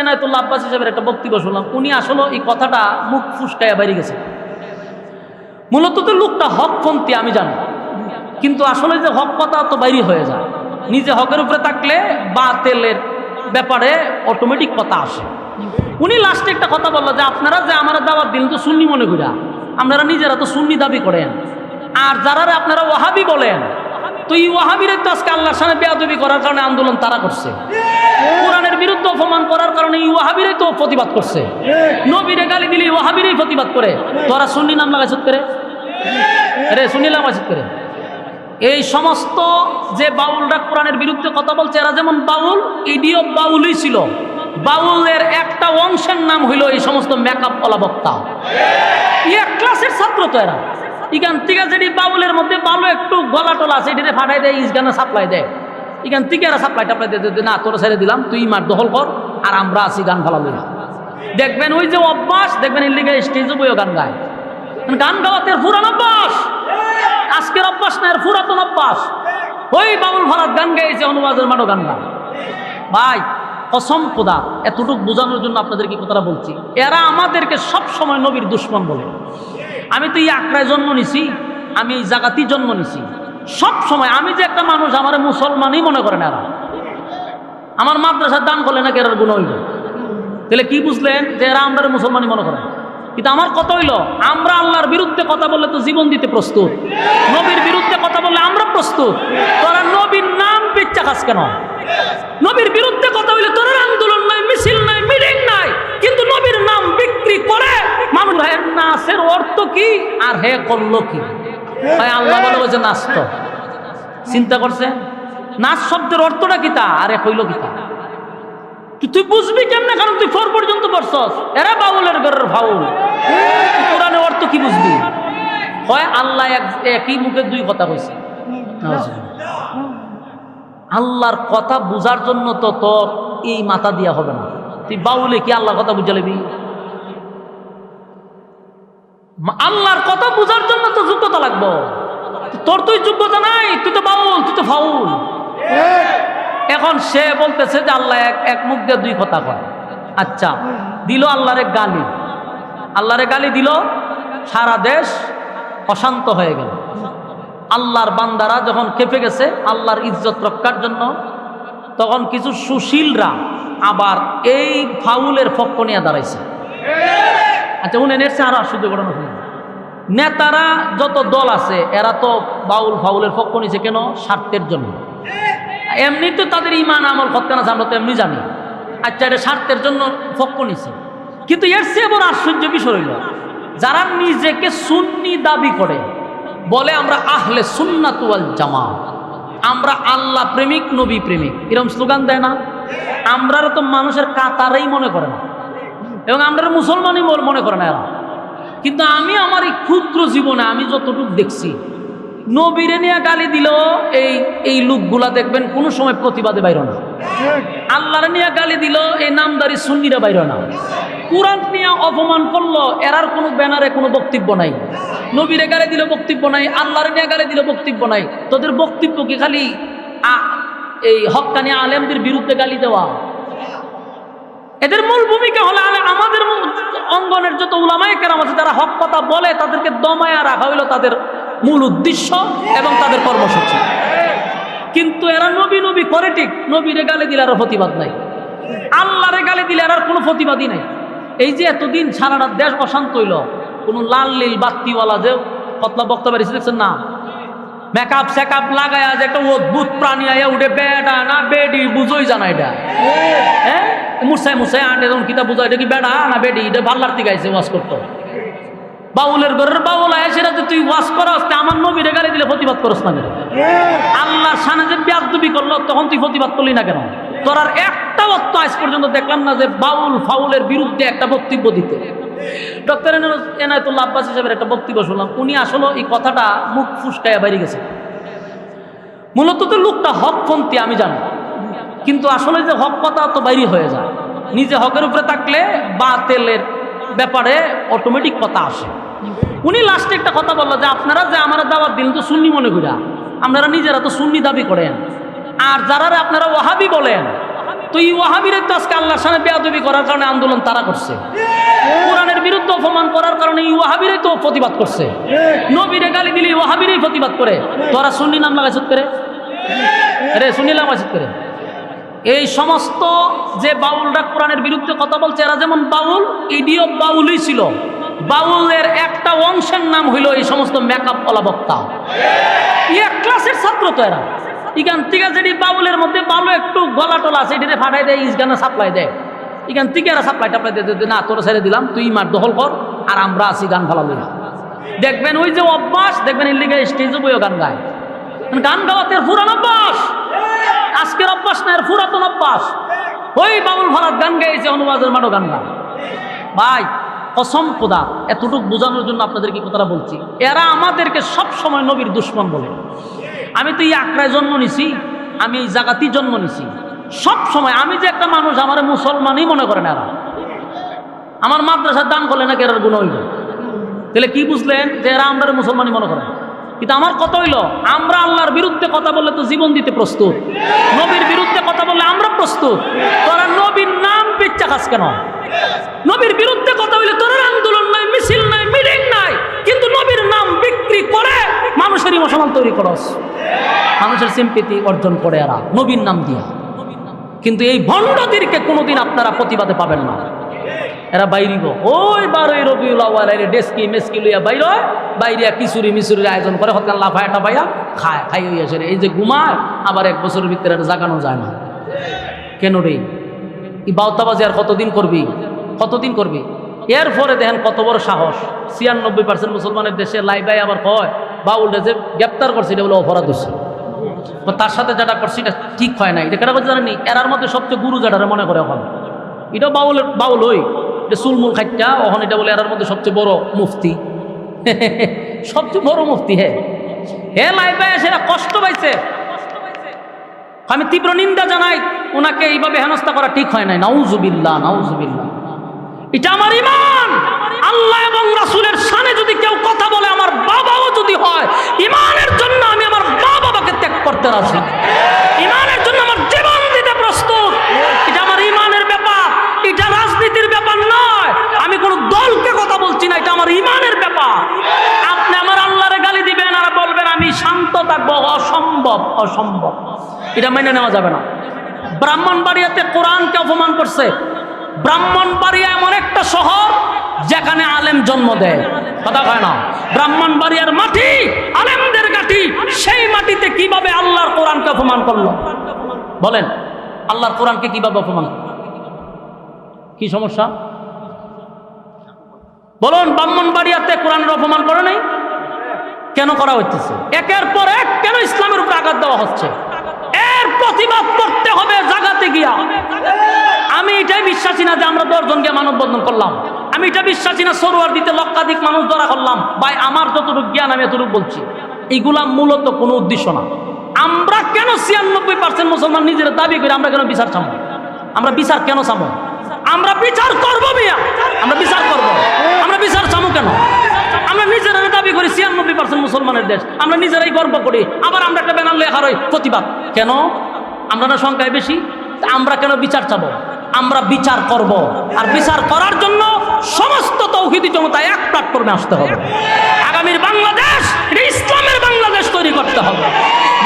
এনায়তুল্লাহ আব্বাস হিসাবের একটা বক্তব্য শুনলাম। উনি আসলে এই কথাটা মুখ ফুসকাইয়া বাইরে গেছে। মূলত তো লোকটা হকপন্থী আমি জানি। কিন্তু আসলে যে হক কথা তো বাইরে হয়ে যায়। নিজে হকের উপরে থাকলে বা তেলের ব্যাপারে অটোমেটিক কথা আসে। উনি লাস্টে একটা কথা বলল যে, আপনারা যে আমার দাওয়াত দিন তো সুন্নি মনে করিয়া, আপনারা নিজেরা তো সুন্নি দাবি করেন। আর যারা আপনারা ওয়াহাবি বলেন তো এই ওয়াহাবিরে তো আজকে আল্লাহর সামনে বেয়াদবি করার কারণে আন্দোলন তারা করছে। কোরআনের বিরুদ্ধে অপমান করার কারণে এই ওয়াহাবিরে তো প্রতিবাদ করছে। নবীরে গালি দিলে ওয়াহাবিরেই প্রতিবাদ করে। তোরা সুন্নি নাম লাগাইছ করে? রে, সুন্নি লাগাইছ করে। এই সমস্ত যে বাউলরা কোরআনের বিরুদ্ধে কথা বলছে, এরা যেমন বাউল ইডিও বাউলই ছিল। বাউলের একটা অংশের নাম হইল এই সমস্ত মেকআপ কলা বক্তা। এক ক্লাসের ছাত্র তো এরা। ইখান থেকে যেটি বাউলের মধ্যে বাউল একটু গলা টলা আছে, এটিতে ফাটাই দেয়, ইসগানে সাপ্লাই দেয়। ইখান থেকে সাপ্লাই টাপ্লাই দিয়ে না, তোরা ছেড়ে দিলাম, তুই মার দখল কর, আর আমরা আছি গান ফালাবো দেখবেন ওই যে অভ্যাস, দেখবেন এর লিগে স্টেজে বইও গান গায়। গান গাওয়াতে পুরান অভ্যাস। আজকের অভ্যাস না, এর পুরাতন অভ্যাস। ওই বাউল ভাড়াত গান গাইছে, অনুবাদের মানো গান গা ভাই, কসম খোদা, এতটুকু বোঝানোর জন্য আপনাদেরকে কথাটা বলছি। এরা আমাদেরকে সব সময় নবীর দুশ্মন বলে। আমি তো এই আঁকড়ায় জন্ম নিছি, আমি এই জায়গাতেই জন্ম নিছি। সব সময় আমি যে একটা মানুষ, আমার মুসলমানই মনে করেন এরা। আমার মাদ্রাসার দান করলে নাকি এরার গুণ হইল? তাহলে কি বুঝলেন যে এরা আমরা মুসলমানই মনে করেন কিন্তু আমার কথা হইল, আমরা আল্লাহর বিরুদ্ধে কথা বললে তো জীবন দিতে প্রস্তুত। নবীর বিরুদ্ধে কথা বললে আমরা প্রস্তুত। তোরা নবীর নাম পিচ্ছা খাস কেন? নবীর বিরুদ্ধে কথা বলে তোর আন্দোলন নাই, মিছিল নাই, মিটিং নাই। কিন্তু নবীর নাম বিক্রি করে মানুষ হে নাচের অর্থ কি? আর হে করল কি? ভাই, আল্লাহ বলে বলছে নাচ তো। চিন্তা করছে? নাচ শব্দের অর্থটা কি তা? আরে, হইল কি তা? তুই বুঝবি কেমনে? কারণ তুই ফোর পর্যন্ত পড়ছস। এরা বাউলের ঘরের তুই কোরআনের অর্থ কি বুঝবি? হয় আল্লাহ এক একই মুখে দুই কথা কইছে। আল্লাহর কথা বুঝার জন্য তো তোর এই মাথা দিয়া হবে না। তুই বাউলে কি আল্লাহর কথা বুঝে মা- আল্লাহর কথা বুঝার জন্য তো যোগ্যতা লাগবো। তোর তুই যোগ্যতা নাই, তুই তো বাউল, তুই তো ফাউল। এখন সে বলতেছে যে আল্লাহ এক এক মুখ দিয়ে দুই কথা কয়। আচ্ছা দিল আল্লাহরে গালি। আল্লাহরে গালি দিল, সারা দেশ অশান্ত হয়ে গেল। আল্লাহর বান্দারা যখন কেঁপে গেছে, আল্লাহর ইজ্জত রক্ষার জন্য, তখন কিছু সুশীলরা আবার এই ফাউলের পক্ষ নিয়ে দাঁড়াইছে। আচ্ছা উনি নেটছে আরও আশ্চর্য ঘটনা শুনুন। নেতারা যত দল আছে, এরা তো বাউল ফাউলের পক্ষ নিছে কেন? স্বার্থের জন্য। এমনি তো তাদের ইমান আমল খতকানা আমরা তো এমনি জানি। আচ্ছা এটা স্বার্থের জন্য পক্ষ নিছে। কিন্তু এর চেয়ে বড় আশ্চর্য বিষয় হইল, যারা নিজেকে সুন্নি দাবি করে, বলে আমরা আহলে সুন্নাতুয়াল জামা আমরা আল্লাহ প্রেমিক, নবী প্রেমিক। এরকম স্লোগান দেয় না? আমরা তো মানুষের কাতারেই মনে করে না। এবং আমরা মুসলমানই মনে- করে না এরা। কিন্তু আমি আমার এই ক্ষুদ্র জীবনে আমি যতটুকু দেখছি, নবীরে নিয়ে গালি দিল এই এই লোকগুলা দেখবেন কোনো সময় প্রতিবাদে বাইর না। আল্লাহরে নিয়ে গালি দিল এই নামদারি সুন্নিরা বাইর না। কোরআন নিয়ে অপমান করল, এরার কোনো ব্যানারে কোনো বক্তব্য নাই। নবীরে গালি দিল বক্তব্য নাই, আল্লাহরে নিয়ে গালি দিল বক্তব্য নাই। তোদের বক্তব্য কি খালি এই হক্কানি আলেমদের বিরুদ্ধে গালি দেওয়া। এদের মূল ভূমিকা হলো আমাদের অঙ্গনের যত উলামায় কেরাম আছে, যারা হক কথা বলে, তাদেরকে দমায়া রাখা হইল তাদের মূল উদ্দেশ্য এবং তাদের কর্মসূচি। কিন্তু এরা নবী নবী করে ঠিক, নবীরে গালে দিলে আর প্রতিবাদ নাই। আল্লাহরে গালি দিলে আর কোনো প্রতিবাদই নাই। এই যে এতদিন সারাটা দেশ অশান্ত হইল, কোনো লাল লীল বাত্তিওয়ালা যে কতলা বক্তব্য দেখছেন না? মেকআপ সেকআপ লাগায় যে একটা অদ্ভুত প্রাণী আয়া উঠে বেডা না বেডি বুঝোই জানা এটা। হ্যাঁ। মুসাই মুসাই আনতে তখন কিতা বুঝাই এটা কি বেড়া না বেডি এটা ভাল্লার থেকে আইসে ওয়াশ করতো। বাউলের ঘরের বাউল আয় সেটা তুই ওয়াশ করস তা আমার নবীরে গালি দিলে প্রতিবাদ করস না কেন? আল্লাহর সামনে যে ব্যাদবি করল তখন তুই প্রতিবাদ করলি না কেন? তোর আর একটা অর্থ আজ পর্যন্ত দেখলাম না যে বাউল ফাউলের বিরুদ্ধে একটা বক্তব্য দিতে। ডক্টর এনায়তুল্লাহ আব্বাস হিসাবের একটা বক্তব্য শুনলাম। উনি আসলে এই কথাটা মুখ ফুসকাইয়া বাইরে গেছে। মূলত তো লোকটা হক হকপন্থী আমি জানি। কিন্তু আসলে যে হক কথা তো বাইরে হয়ে যায়। নিজে হকের উপরে থাকলে বা তেলের ব্যাপারে অটোমেটিক কথা আসে। উনি লাস্টে একটা কথা বলল যে, আপনারা যে আমার দাওয়াত দিন তো সুন্নি মনে করিয়া, আপনারা নিজেরা তো সুন্নি দাবি করেন। আর যারা আপনারা ওহাবি বলেন তো এই ওয়াহাবিরে তো আল্লাহর সামনে বেয়াদবি করার কারণে আন্দোলন তারা করছে। কোরআনের বিরুদ্ধে অপমান করার কারণে এই ওয়াহাবিরাই তো প্রতিবাদ করছে। নবীরে গালি দিলে ওয়াহাবিরাই প্রতিবাদ করে। তোরা শুনি নাম লাগাইছত করে। রে শুনিলাম লাগাইছত করে। এই সমস্ত যে বাউলরা কোরআনের বিরুদ্ধে কথা বলছে, এরা যেমন বাউল ইডিও বাউলই ছিল। বাউলের একটা অংশের নাম হইল এই সমস্ত মেকআপ ওলা বক্তা। এক ক্লাসের ছাত্র তো এরা। ইখান থেকে যেটি বাউলের মধ্যে বালু একটু গলা টলা আছে, এটিতে ফাটাই দেয়, ইসগানে সাপ্লাই দেয়। ইখান থেকে এরা সাপ্লাই টাপ্লাই দিয়ে না, তোর ছেড়ে দিলাম, তুই মার দখল কর, আর আমরা আছি গান ফালাবো না দেখবেন ওই যে অভ্যাস, দেখবেন এর লিগে স্টেজে বইও গান গায়। গান গাওয়াতে পুরান অভ্যাস। আজকের অভ্যাস না, এর পুরাতন অভ্যাস। ওই বাবুল ভাড়াত গান গাইছে অনুবাদের মাঠও গান গায়। ভাই, কসম খোদা, এতটুকু বোঝানোর জন্য আপনাদেরকে কথাটা বলছি। এরা আমাদেরকে সব সময় নবীর দুশ্মন বলে। আমি তো এই আঁকড়ায় জন্ম নিছি, আমি এই জায়গাতেই জন্ম নিছি। সব সময় আমি যে একটা মানুষ, আমার মুসলমানই মনে করেন এরা। আমার মাদ্রাসার দান করলে নাকি এরার গুণ হইল তাহলে কি বুঝলেন যে এরা আমরা মুসলমানই মনে করেন কিন্তু আমার কথা হইল, আমরা আল্লাহর বিরুদ্ধে কথা বললে তো জীবন দিতে প্রস্তুত। নবীর বিরুদ্ধে কথা বললে আমরা প্রস্তুত। তোরা নবীর নাম পিচ্ছা খাস কেন? নবীর বিরুদ্ধে কথা বলে তোর আন্দোলন নাই, মিছিল নাই, মিটিং নাই। কিন্তু নবীর নাম বিক্রি করে মানুষের ইমোশনাল তৈরি করস। মানুষের সিম্পিতি অর্জন করে এরা। নবীর নাম দিয়া। কিন্তু এই ভণ্ডদেরকে কোনোদিন আপনারা প্রতিবাদে পাবেন না। এরা বাইরিব। ওই বারোই রবিউল আওয়াল এর ডেস্কি মেস্কি লইয়া বাইর বাইরিয়া কিশোরী মিশুরির আয়োজন করে হতেন লাফায়াটা পাইয়া খায়, খাই হইয়াছে এই যে ঘুমায়, আবার এক বছরের ভিতরে জাগানো যায় না। কেন রে? এই বাউতাবাজি আর কতদিন করবি? কতদিন করবি? এরপরে দেখেন কত বড় সাহস। ছিয়ানব্বই পার্সেন্ট মুসলমানের দেশে লাইবাই আবার কয়, বাউলটা যে গ্রেপ্তার করছে, এটা বলে অপরাধ হচ্ছে। তার সাথে যেটা করছে এটা ঠিক হয় না এটা কেন করছে জানেনি এরার মধ্যে সবচেয়ে গুরু যেটা মনে করে এখন। এটা বাউল বাউল ওই এটা চুলমুল খাইটা এখন এটা বলে এরার মধ্যে সবচেয়ে বড় মুফতি। সবচেয়ে বড় মুফতি, হে। হে লাইবাই সেটা কষ্ট পাইছে। আমি তীব্র নিন্দা জানাই, ওনাকে এইভাবে হেনস্থা করা ঠিক হয় নাই। নাউজুবিল্লাহ নাউজুবিল্লাহ। এটা আমার ইমান আল্লাহ এবং রাসূলের সানে যদি কেউ কথা বলে, আমার বাবাও যদি হয় ইমানের জন্য আমি করতে রাজি। ইমানের জন্য আমার জীবন দিতে প্রস্তুত। এটা আমার ইমানের ব্যাপার, এটা রাজনীতির ব্যাপার নয়। আমি কোনো দলকে কথা বলছি না, এটা আমার ইমানের ব্যাপার। আপনি আমার আল্লাহরে গালি দিবেন আর বলবেন, আমি শান্ত থাকব, অসম্ভব অসম্ভব। এটা মেনে নেওয়া যাবে না। ব্রাহ্মণবাড়িয়াতে কোরআনকে অপমান করছে। ব্রাহ্মণবাড়িয়া এমন একটা শহর যেখানে আলেম জন্ম দেয়। কথা কয় না? ব্রাহ্মণবাড়িয়ার মাটি, আলেমদের গাঠি সেই মাটিতে কীভাবে আল্লাহর কোরআনকে অপমান করল? বলেন, আল্লাহর কোরআনকে কীভাবে অপমান কি সমস্যা? বলুন ব্রাহ্মণবাড়িয়াতে কোরআনের অপমান করে নাই? কেন করা হচ্ছে একের পর এক কেন ইসলামের উপর আঘাত দেওয়া হচ্ছে? এর প্রতিবাদ করতে হবে জাগাতে গিয়া। আমি এটাই বিশ্বাসী না যে আমরা দশজন গিয়ে মানববন্ধন করলাম। আমি এটা বিশ্বাসী না সরোয়ার দিতে লক্ষাধিক মানুষ ধরা করলাম। ভাই, আমার যতটুকু জ্ঞান, আমি এতটুকু বলছি। এগুলা মূলত কোনো উদ্দেশ্য না। আমরা কেন ছিয়ানব্বই পার্সেন্ট মুসলমান নিজের দাবি করি, আমরা কেন বিচার চামো? আমরা বিচার কেন চামো? আমরা বিচার করব মিয়া। আমরা বিচার করব। আমরা বিচার চামো কেন? আমরা নিজেরাই দাবি করি ছিয়ানব্বই পার্সেন্ট মুসলমানের দেশ। আমরা নিজেরাই গর্ব করি। আবার আমরা একটা ব্যানার লেখা রই প্রতিবাদ। কেন? আমরা না সংখ্যায় বেশি। আমরা কেন বিচার চাবো আমরা বিচার করব। আর বিচার করার জন্য সমস্ত তৌহিদি জনতা এক প্ল্যাটফর্মে আসতে হবে। আগামীর বাংলাদেশ ইসলামের বাংলাদেশ তৈরি করতে হবে।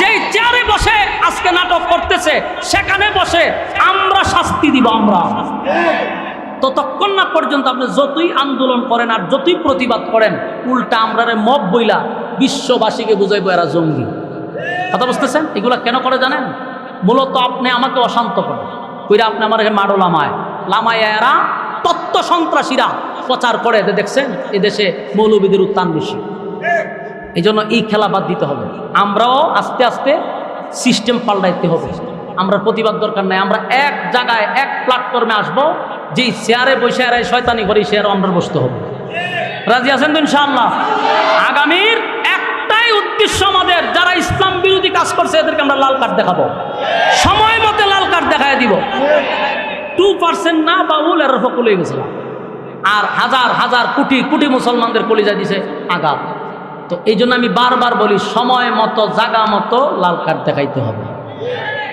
যেই চেয়ারে বসে আজকে নাটক করতেছে, সেখানে বসে আমরা শাস্তি দিব, আমরা। ততক্ষণ না পর্যন্ত আপনি যতই আন্দোলন করেন আর যতই প্রতিবাদ করেন, উল্টা আমরা মব বইলা বিশ্ববাসীকে বুঝাইবো এরা জঙ্গি। কথা বুঝতেছেন? এগুলা কেন করে জানেন? মূলত আপনি আমাকে অশান্ত করেন কইরা আপনি আমার মারো লামায়। লামায় এরা তত্ত্ব সন্ত্রাসীরা প্রচার করে। দেখছেন, এদেশে মৌলবীদের উত্থান বেশি। এই জন্য এই খেলা বাদ দিতে হবে। আমরাও আস্তে আস্তে সিস্টেম পাল্টাইতে হবে। আমরা প্রতিবাদ দরকার নাই। আমরা এক জায়গায়, এক প্ল্যাটফর্মে আসব। যেই চেয়ারে বসে এরাই শয়তানি করে চেয়ারে আমরা বসতে হবে। রাজি আছেন তো ইনশাআল্লাহ? আগামীর একটাই উদ্দেশ্য আমাদের, যারা ইসলাম বিরোধী কাজ করছে, এদেরকে আমরা লাল কার্ড দেখাবো। সময় মতে লাল কার্ড দেখায় দিব। টু পার্সেন্ট না বাউল, এর ফকুল হয়ে গেছিল আর হাজার হাজার কোটি কোটি মুসলমানদের কলিজা দিছে আঘাত তো এই জন্য আমি বারবার বলি, সময় মতো, জাগা মতো লাল কার্ড দেখাইতে হবে।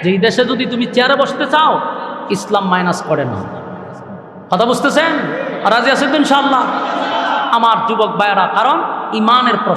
যে এই দেশে যদি তুমি চেয়ারে বসতে চাও, ইসলাম মাইনাস করে না। কথা বুঝতেছেন? রাজি আছেন ইনশাল্লাহ আমার যুবক ভাইয়েরা, কারণ ইমানের প্রশ্ন।